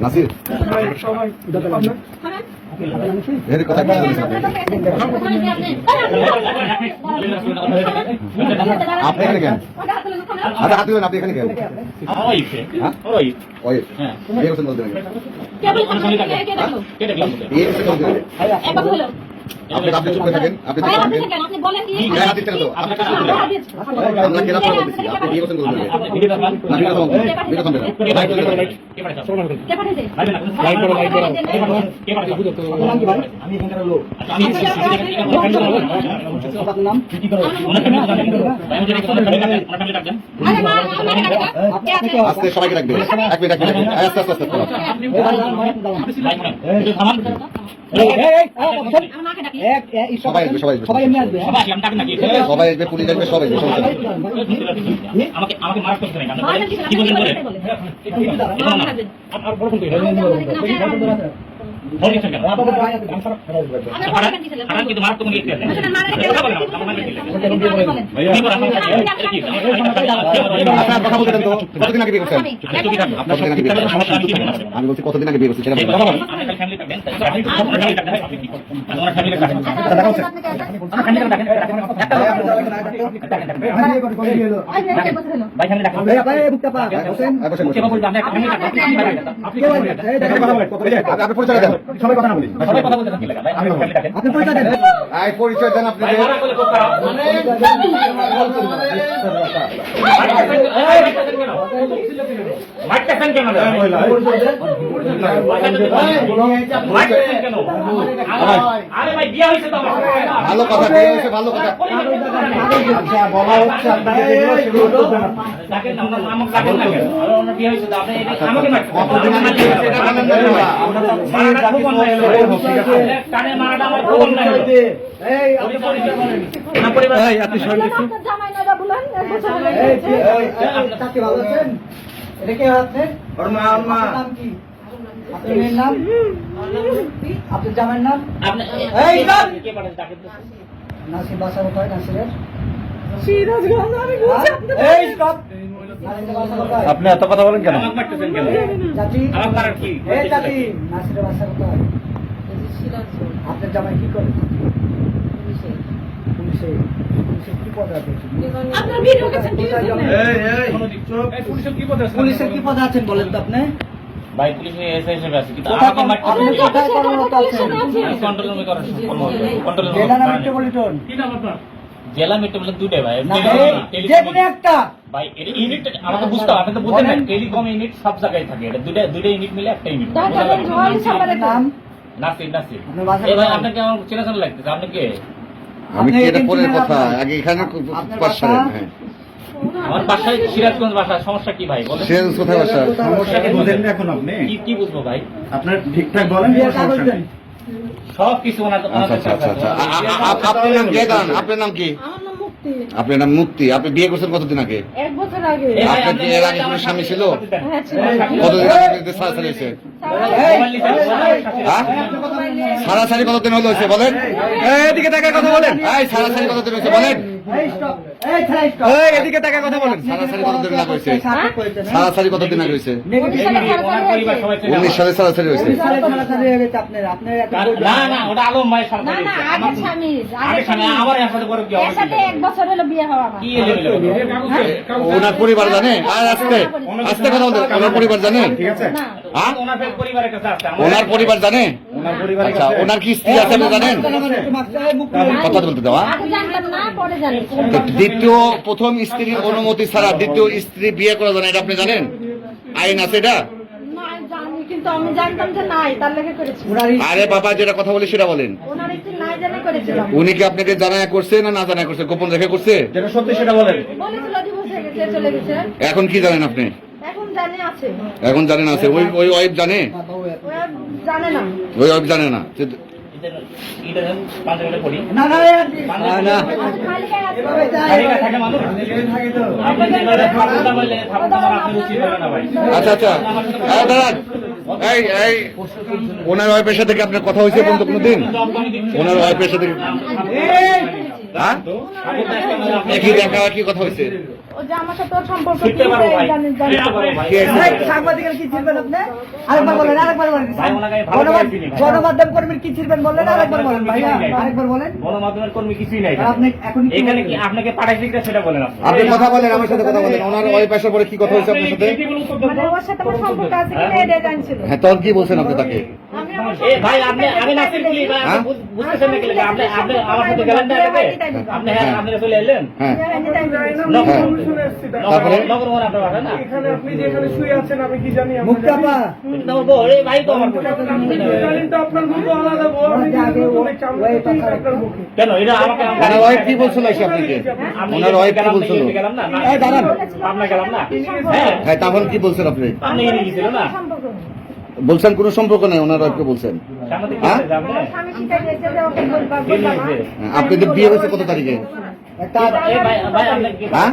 নাসির এর কথা আপনি এখানে কেন আচ্ছা হাত দিবেন আপনি এখানে করছেন বলতে আপনি আপনি চুপ থাকেন আপনি চুপ থাকেন তো আপনি করে আপনি আপনি ভিডিও না কে? কে? লাইভ করো, লাইভ করো। কে? কে? আমি এখানকার লোক আচ্ছা, আমি জানেন? ভাই, আমি যদি ওনার ফ্যামিলি ডাকেন, ওনার ফ্যামিলি আস্তে সবাইকে রাখবে এক মিনিট এক মিনিট আস্তে আস্তে আস্তে একটু থামান। এই সবাই আসবে, সবাই আসবে। সবাই এমনি আসবে সবাই? সবাই আসবে পুলিশ আসবে সবাই আসবে আমাকে আমাকে করতে কি বলেন বলেন ইয়ে আমি বলছি কতদিন আগে বিয়ে সেটা হ্যাঁ, বসেন। আপনি আপনি পরিচয় দেন সবাই কথা না বলি। আপনি পয়সা দেন আই পরিচয় দেন আপনি তো আমার। ভালো কথা ভালো কথা। বলা হচ্ছে বিয়ে হয়েছে আপনি আমাকে মারছেন। কতদিন আগে বিয়ে হয়েছে এটা জানেন না? মারাটা খুব অন্যায় হলো। কানে মারাটা আমার খুব অন্যায় হলো। এই আপনি আপনি কে কি? তো। এত কথা বলেন কেন আমাকে মারতেছেন কেন? চাচি? আমার পাড়ার কি? এই চাচি, নাসিরের বাসা কোথায়? আপনার জামাই কি করে? পুলিশে। পুলিশে কি পদে আছে? আপনার ভিডিও গেছেন কি কোথায় জামাই? পুলিশের কি পদে আছেন বলেন তো আপনি ভাই পুলিশে এসে হিসেবে আছে কন্ট্রোল কন্ট্রোল জেলা মেট্রোপলিটন দুটাই ভাই। যে কোনো একটা। ভাই এটা ইউনিট আমাকে বুঝতে হবে আপনি তো বুঝতেন না টেলিকম ইউনিট সব জায়গায় থাকে এটা দুইটা দুইটা ইউনিট মিলে একটা ইউনিট। নাম? নাসির নাসির। আপনার ভাই আপনাকে আমার চেনা চেনা লাগতেছে আপনি কে? আমি কি এটা পরের কথা? আগে এখানে আপনার পাশ বাসা? সারেন হ্যাঁ। আমার বাসায় সিরাজগঞ্জ বাসা সমস্যা কি ভাই? বলেন। সে কোথায় বাসা? সমস্যাটা বুঝেন এখন আপনি। কি কি বুঝব ভাই? আপনার ঠিকঠাক বলেন সমস্যা আচ্ছা আচ্ছা আচ্ছা আচ্ছা আপনার নাম কে আপনার নাম মুক্তি আপনার নাম মুক্তি আপনি বিয়ে করছেন কতদিন আগে এক বছর আগে এই ভাই, আপনার আপনি কি এর আগে কোনো স্বামী ছিল হ্যাঁ কতদিন আগে বিয়েতে সারাসারি হয়েছে হ্যাঁ কতদিন হলো হয়েছে বলেন এদিকে কথা বলেন এই সারাসারি কতদিন হয়েছে বলেন এই স্টপ এই ছেলে স্টপ এই, এদিকে তাকায় কথা বলেন। সারাসারি কতদিন আগে হয়েছে? সার্টিফিকেট করেছেন? সারাসারি কতদিন আগে হয়েছে? ওনার পরিবার উনিশ সালে সারাসারি হয়েছে। ওনার জানে? আর আস্তে। আস্তে কথা বলতে ওনার পরিবার জানে? ঠিক আছে? হ্যাঁ ওনার ফের পরিবারের কাছে আছে। আমার- ওনার পরিবার জানে? আচ্ছা ওনার কি স্ত্রী আছে আপনি জানেন? কথা বলতে দেওয়া আগে জানতাম না পরে জানি তো দ্বিতীয় প্রথম স্ত্রীর অনুমতি ছাড়া দ্বিতীয় স্ত্রী বিয়ে করা যায় এটা আপনি জানেন? আইন আছে এটা? না জানি কিন্তু আমি জানতাম যে নাই তার লেগে করেছি। আরে বাবা যেটা কথা বলে সেটা বলেন। ওনার একটু নাই জানে উনি কি আপনাকে জানায় করছে না না জানায় করছে? গোপন রেখে করছে? সেটা বলেন। বলেছিল ডিভোর্স হয়ে গেছে চলে গেছে। এখন কি জানেন আপনি? এখন আছে। জানেন আছে। ওই ওই ওয়াইফ জানে? জানে না। ওই জানে না। আচ্ছা আচ্ছা। এই দাঁড়ান। এই এই ওনার ওয়াইফের সাথে কি আপনার কথা হয়েছে বলতো কোনোদিন? ওনার ওয়াইফের সাথে কি- হ্যাঁ? দেখা কি কথা হয়েছে। ও যে আমার সাথে ওর সম্পর্ক কি, সাংবাদিকের কি আপনি? আরেকবার বলেন আরেকবার বলেন। ভাই, ওনাকে ভালো করে গণমাধ্যম- চিনি ভাই। গণমাধ্যম কর্মীর কি ছিড়বেন বললেন? আরেকবার বলেন। ভাইয়া আরেকবার বলেন। গণমাধ্যমের কর্মী কিছুই নাই আপনি এখন এখানে কি আপনাকে পাঠাইছি কিনা সেটা বলেন আপনি। আপনি কথা বলেন আমার সাথে কথা বলেন। ওনার ওই পাশের পরে কি কথা হয়েছে আপনার সাথে? মানে ওর সাথে আমার সম্পর্ক আছে কিনা এটা জানছিল। হ্যাঁ তখন কি বলছেন আপনি তাকে? ভাই আপনি আমি নাসির বলি ভাই আপনি হ্যাঁ? বুঝ- বুঝতেছেন না কি লেগে? আপনি আপনি আমার সাথে গেলেন না আপনি হ্যাঁ আপনি চলে এলেন? হ্যাঁ। তারপরে? নগর মোহন আপনার বাসা না? এখানে আপনি যেখানে শুয়ে আছেন আমি কি জানি মুক্তাপা নগর ভাই তো আমার বউ। আপনি তো জানেন তো আপনার মুখ আলাদা বউ আপনি আগে ও- দেখছি আমরা ওই তো ঠিক কথা- আপনার মুখে। কেন? এটা আমাকে ওনার ওয়াইফ কি বলছিল এসে আপনাকে? ওনার ওয়াইফ কি বলছিল? গেলাম না, না, দাঁড়ান। পাবনা গেলাম না? হ্যাঁ। হ্যাঁ তখন কি বলছেন আপনি? না। বলছেন কোনো সম্পর্ক নেই ওনার ওয়াইফকে বলছেন হ্যাঁ? আপনি। হ্যাঁ, আপনাদের বিয়ে হয়েছে কত তারিখে হ্যাঁ?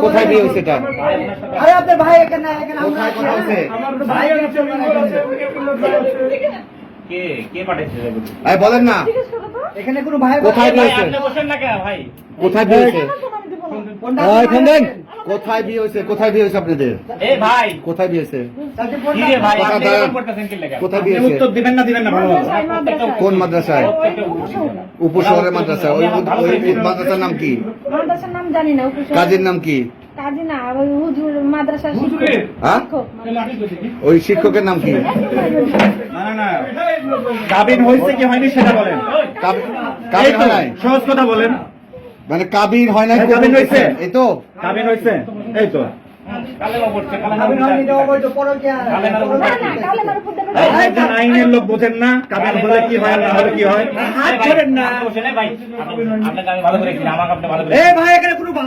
কোথায়। বিয়ে হয়েছে এটা হ্যাঁ? তো বলুন? না তো। এখানে কোনো ভাই কোথায় বিয়ে হয়েছে কোথায় বিয়ে হয়েছে কোথায় বিয়ে হয়েছে? কোথায় বিয়ে হয়েছে আপনাদের? এ ভাই। কোথায় বিয়ে হয়েছে? কি কি কোথায় বিয়ে হয়েছে? দিবেন না দিবেন না। কোন মাদ্রাসায়। উপশহরের মাদ্রাসা। ওই মাদ্রাসার নাম কি? মাদ্রাসার নাম জানি না উপশহরে। কাজীর নাম কি? ওই হুজুর মাদ্রাসার শিক্ষক। হুজুরের? হ্যাঁ? শিক্ষক। ওই শিক্ষকের নাম কি? কাবিন হয়েছে কি হয়নি সেটা বলেন। সহজ কথা বলেন। মানে কাবিন হয় নাই হ্যাঁ, কাবিন হয়েছে। এই তো? কাবিন হয়েছে এই তো। না, না, আইনের লোক বোঝেন না কাবিন হলে কি হয় না হলে কি হয়? হাত ধরেন না। ভাই। আপনি- আপনাকে আমি ভালো করে চিনি আমাকে আপনি ভালো করে এই ভাই এখানে কোনো না।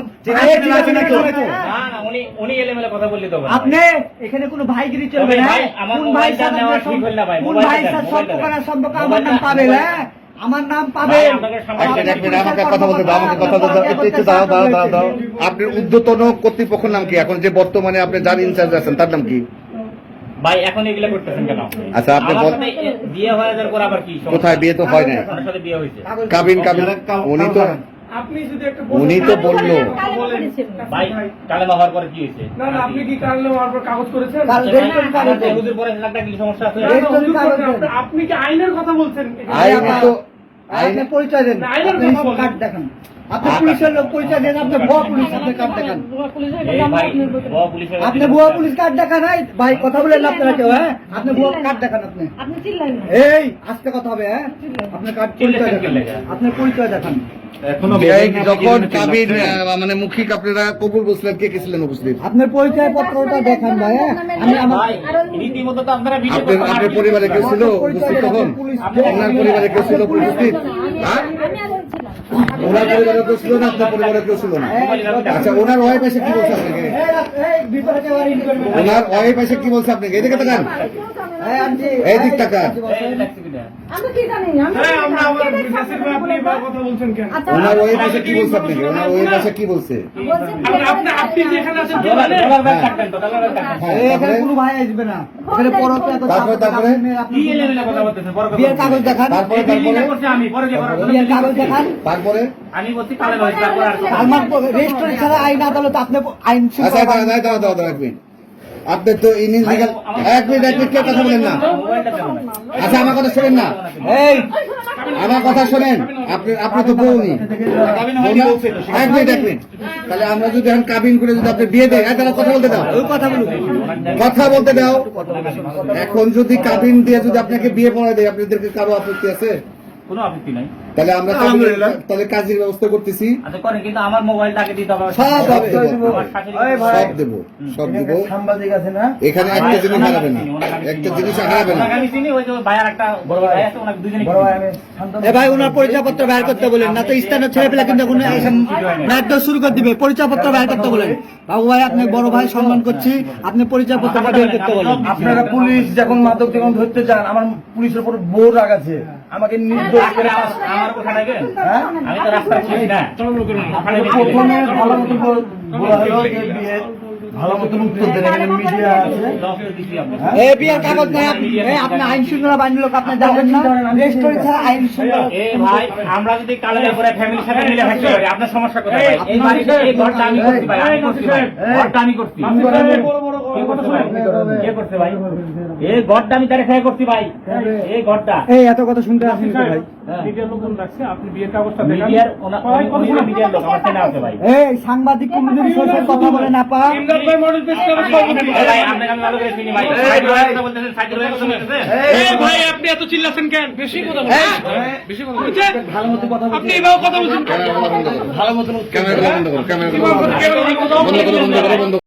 চলবে না না উনি উনি এলেমেলে কথা বললে তো হবে না। আপনি এখানে কোনো ভাইগিরি চলবে না? ভাই, কোন ভাই মোবাইলটা নেওয়া ঠিক হলো না ভাই, কোন মোবাইলটা ভাই দেন, স্যার মোবাইলটা সম্পর্ক সম্পর্ক আমার নাম পাবে হ্যাঁ আমার নাম পাবে আমাকে কথা বলতে দাও আমাকে কথা বলতে দাও একটু দাও দাও দাও দাও। আপনার উদ্যতন কর্তৃপক্ষের নাম কি? এখন যে বর্তমানে আপনি যার ইনচার্জ আছেন তার নাম কি? ভাই এখন এগুলো করতেছেন কেন আচ্ছা, আপনি বিয়ে হয়ে যাওয়ার পর আবার কি কোথায় বিয়ে তো হয় বিয়ে হয়েছে। কাবিন কাবিন উনি তো আপনি যদি একটা উনি তো বলল। কালে করেছিল। ভাই কালেমা হওয়ার পরে কি হয়েছে? না না আপনি কি হওয়ার পর কাগজ করেছেন? পরে। সমস্যা আছে? না, না। আপনি- আইনের কথা বলছেন? আইনে তো আপনি পরিচয় দেন। আপনি কার্ড দেখান। আপনি পুলিশের লোক পরিচয় দেন আপনি ভুয়া পুলিশ আপনি কার্ড দেখান। এই নাম ভাই আপনার বলতে- বড় আপনি ভুয়া পুলিশ কার্ড দেখান ভাই কথা বলেন না আপনারা কেউ হ্যাঁ? আপনি ভুয়া কার্ড দেখান আপনি। আপনি চিল্লাই না। এই আজকে কথা হবে হ্যাঁ? আপনার কার্ড পরিচয় দেখান। আপনার পরিচয় দেখান। যখন মানে মুখিক আপনারা কবুল বসলেন কে কে ছিলেন উপস্থিত? আপনার পরিচয় পত্রটা দেখান ভাই হ্যাঁ? আমি আপনারা পরিবারে কেউ ছিল উপস্থিত তখন? আপনার পরিবারে কেউ ছিল উপস্থিত? হ্যাঁ। ওনার পরিবারে কেউ ছিল না আপনার পরিবারে কেউ ছিল না? আচ্ছা ওনার ওয়াইফ এসে কি বলছে আপনাকে। ওনার ওয়াইফ এসে কি বলছে আপনাকে? এদিকে তাকান। এই, দিক তাকান। আমি কি জানি? আমি হ্যাঁ, আচ্ছা, ওনার ওয়াইফ এসে কি বলছে আপনাকে? ওনার ওয়াইফ এসে কি বলছে? তারপরে? তারপরে, তারপরে? আমি বলছি তারপর আর আমার রেজিস্ট্রি ছাড়া আইন আদালত আপনি আইন আচ্ছা দাঁড়া দাঁড়া দাঁড়া দাঁড়া দাঁড়া এক মিনিট। আপনি তো ইনিস এক মিনিট এক মিনিট কেউ কথা বলেন না? মোবাইলটা দেন না। আচ্ছা আমার কথা শোনেন না। এই। আমার কথা শোনেন। আপনি আপনি তো বউনি এক মিনিট এক মিনিট। তাহলে আমরা যদি এখন কাবিন করে যদি আপনি বিয়ে দেয় তাহলে কথা বলতে দাও। কথা বলতে দাও। এখন যদি কাবিন দিয়ে যদি আপনাকে বিয়ে পড়া দেয় আপনাদেরকে কারও আপত্তি আছে? কোনো আপত্তি নাই। তাহলে আমরা তাহলে কাজের ব্যবস্থা করতেছি। আচ্ছা করেন কিন্তু আমার মোবাইলটা আগে দিতে হবে সব সব হবে। দেবো। আমার শাশুড়ি ওই ভাই। সব দেবো সব দেবো। সাংবাদিক আছে না? এখানে একটা জিনিস হারাবে না। একটা জিনিস হারাবে না। আমি চিনি ওই যে ভাইয়ার একটা বড় ভাই। আছে ওনাকে দুজনে বড় ভাই আমি এ ভাই ওনার পরিচয়পত্র বের করতে বলেন না তো স্থানীয় ছেলে পেলে কিন্তু কোনো মারধর শুরু করে দিবে। পরিচয়পত্র বের করতে বলেন। বাবু ভাই আপনি বড় ভাই সম্মান করছি। আপনি পরিচয়পত্র বের করতে বলেন। আপনারা পুলিশ যখন মাদক যখন ধরতে যান আমার পুলিশের উপর বোর রাগ আছে। আমাকে নির্দোষ করে আমার- আমার হ্যাঁ? আমি তো রাস্তা পুলিশ না। প্রথমে ভালো মতো বলা হলো যে বিয়ে ভালো মতন উত্তর দেন। এখানে মিডিয়া আছে। দশটা দিছি আপনাকে। এ বিয়ার কাগজ নাই আপনি আইন শৃঙ্খলা বাহিনীর লোক আপনি জানেন না? রেস্টুরেন্ট ছাড়া আইন শৃঙ্খলা এ ভাই আমরা যদি কালের উপরে ফ্যামিলির সাথে মিলে থাকতে পারি আপনার সমস্যা কোথায় এই বাড়িতে এই ঘরটা আমি করছি ভাই আমি করছি ভাই। ঘরটা আমি করছি। কে এই আমি তারে খেয়ে করছি ভাই। এই এই এত কথা শুনতে আসেন ভাই। সাংবাদিক কথা বলে না পা ভাই আপনি এত চিল্লাছেন কেন? বেশি কথা বলছেন। বেশি কথা ভালো মতো কথা আপনি এভাবে কথা বলছেন ভালো মতন উত্তর ক্যামেরা বন্ধ করো ক্যামেরা বন্ধ করো। ক্যামেরা বন্ধ করো। বন্ধ করো বন্ধ করো বন্ধ করো।